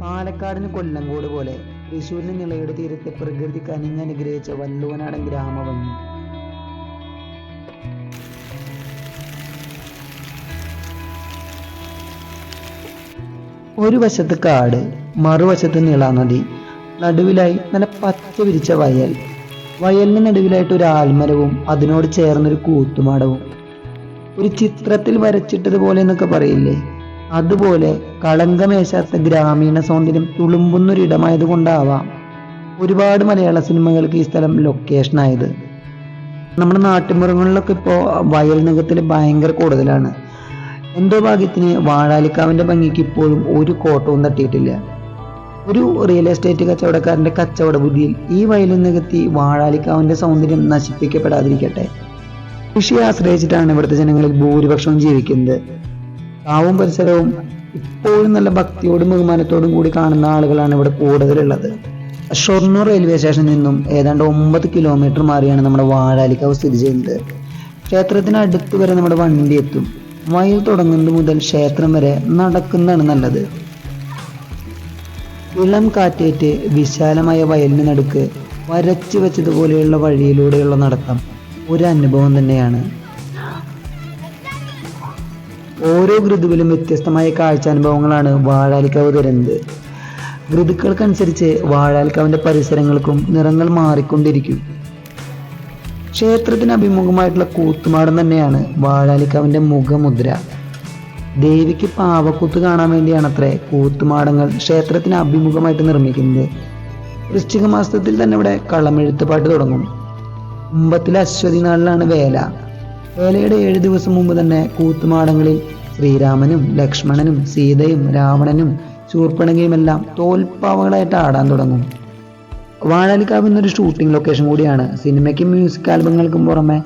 പാലക്കാടിന് കൊല്ലങ്കോട് പോലെ തൃശ്ശൂരിന് നിളയുടെ തീരത്തെ പ്രകൃതി കനിഞ്ഞനുഗ്രഹിച്ച വല്ലുവനാടൻ ഗ്രാമഭംഗി ഒരു വശത്ത് കാട് മറുവശത്ത് നീളാനദി നടുവിലായി നല്ല പച്ച വിരിച്ച വയൽ. വയലിന് നടുവിലായിട്ട് ഒരു ആൽമരവും അതിനോട് ചേർന്നൊരു കൂത്തുമാടവും. ഒരു ചിത്രത്തിൽ വരച്ചിട്ടതുപോലെ എന്നൊക്കെ പറയില്ലേ? അതുപോലെ കളങ്കമേശാത്ത ഗ്രാമീണ സൗന്ദര്യം തുളുമ്പുന്നൊരിടമായത് കൊണ്ടാവാം ഒരുപാട് മലയാള സിനിമകൾക്ക് ഈ സ്ഥലം ലൊക്കേഷനായത് നമ്മുടെ നാട്ടുമ്പുറങ്ങളിലൊക്കെ ഇപ്പോൾ വയൽ നികത്തിൽ ഭയങ്കര കൂടുതലാണ്. എന്തോ ഭാഗ്യത്തിന് വാഴാലിക്കാവിന്റെ ഭംഗിക്ക് ഇപ്പോഴും ഒരു കോട്ടവും തട്ടിയിട്ടില്ല. ഒരു റിയൽ എസ്റ്റേറ്റ് കച്ചവടക്കാരന്റെ കച്ചവട ബുദ്ധിയിൽ ഈ വയൽ നികത്തി വാഴാലിക്കാവിന്റെ സൗന്ദര്യം നശിപ്പിക്കപ്പെടാതിരിക്കട്ടെ. കൃഷിയെ ആശ്രയിച്ചിട്ടാണ് ഇവിടുത്തെ ജനങ്ങളിൽ ഭൂരിപക്ഷവും ജീവിക്കുന്നത്. കാവും പരിസരവും ഇപ്പോഴും നല്ല ഭക്തിയോടും ബഹുമാനത്തോടും കൂടി കാണുന്ന ആളുകളാണ് ഇവിടെ കൂടുതലുള്ളത്. ഷൊർണൂർ റെയിൽവേ സ്റ്റേഷനിൽ നിന്നും ഏതാണ്ട് ഒമ്പത് കിലോമീറ്റർ മാറിയാണ് നമ്മുടെ വാഴാലിക്കാവ് സ്ഥിതി ചെയ്യുന്നത്. ക്ഷേത്രത്തിന് അടുത്ത് വരെ നമ്മുടെ വണ്ടി എത്തും. വയൽ തുടങ്ങുന്നത് മുതൽ ക്ഷേത്രം വരെ നടക്കുന്നതാണ് നല്ലത്. ഇളം കാറ്റേറ്റ് വിശാലമായ വയലിന് നടുക്ക് വരച്ചു വെച്ചതുപോലെയുള്ള വഴിയിലൂടെയുള്ള നടത്തം ഒരു അനുഭവം തന്നെയാണ്. ഓരോ ഋതുവിലും വ്യത്യസ്തമായ കാഴ്ചാനുഭവങ്ങളാണ് വാഴാലിക്കാവ് തരുന്നത്. ഋതുക്കൾക്കനുസരിച്ച് വാഴാലിക്കാവിന്റെ പരിസരങ്ങൾക്കും നിറങ്ങൾ മാറിക്കൊണ്ടിരിക്കും. ക്ഷേത്രത്തിന് അഭിമുഖമായിട്ടുള്ള കൂത്തുമാടം തന്നെയാണ് വാഴാലിക്കാവിന്റെ മുഖമുദ്ര. ദേവിക്ക് പാവക്കൂത്ത് കാണാൻ വേണ്ടിയാണ് വേണ്ടിയാണത്രേ കൂത്തുമാടങ്ങൾ ക്ഷേത്രത്തിന് അഭിമുഖമായിട്ട് നിർമ്മിക്കുന്നത്. വൃശ്ചിക മാസത്തിൽ തന്നെ ഇവിടെ കളമെഴുത്തുപാട്ട് തുടങ്ങും. മുമ്പത്തിലെ അശ്വതി നാളിലാണ് വേല. വേലയുടെ ഏഴ് ദിവസം മുമ്പ് തന്നെ കൂത്തുമാടങ്ങളിൽ ശ്രീരാമനും ലക്ഷ്മണനും സീതയും രാവണനും ശൂർപ്പണകയും എല്ലാം തോൽപ്പാവകളായിട്ട് ആടാൻ തുടങ്ങും. വാഴാലിക്കാവ് എന്നൊരു ഷൂട്ടിംഗ് ലൊക്കേഷൻ കൂടിയാണ്. സിനിമയ്ക്കും മ്യൂസിക് ആൽബങ്ങൾക്കും പുറമെ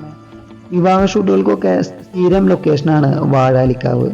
വിവാഹ ഷൂട്ടുകൾക്കൊക്കെ സ്ഥിരം ലൊക്കേഷനാണ് വാഴാലിക്കാവ്.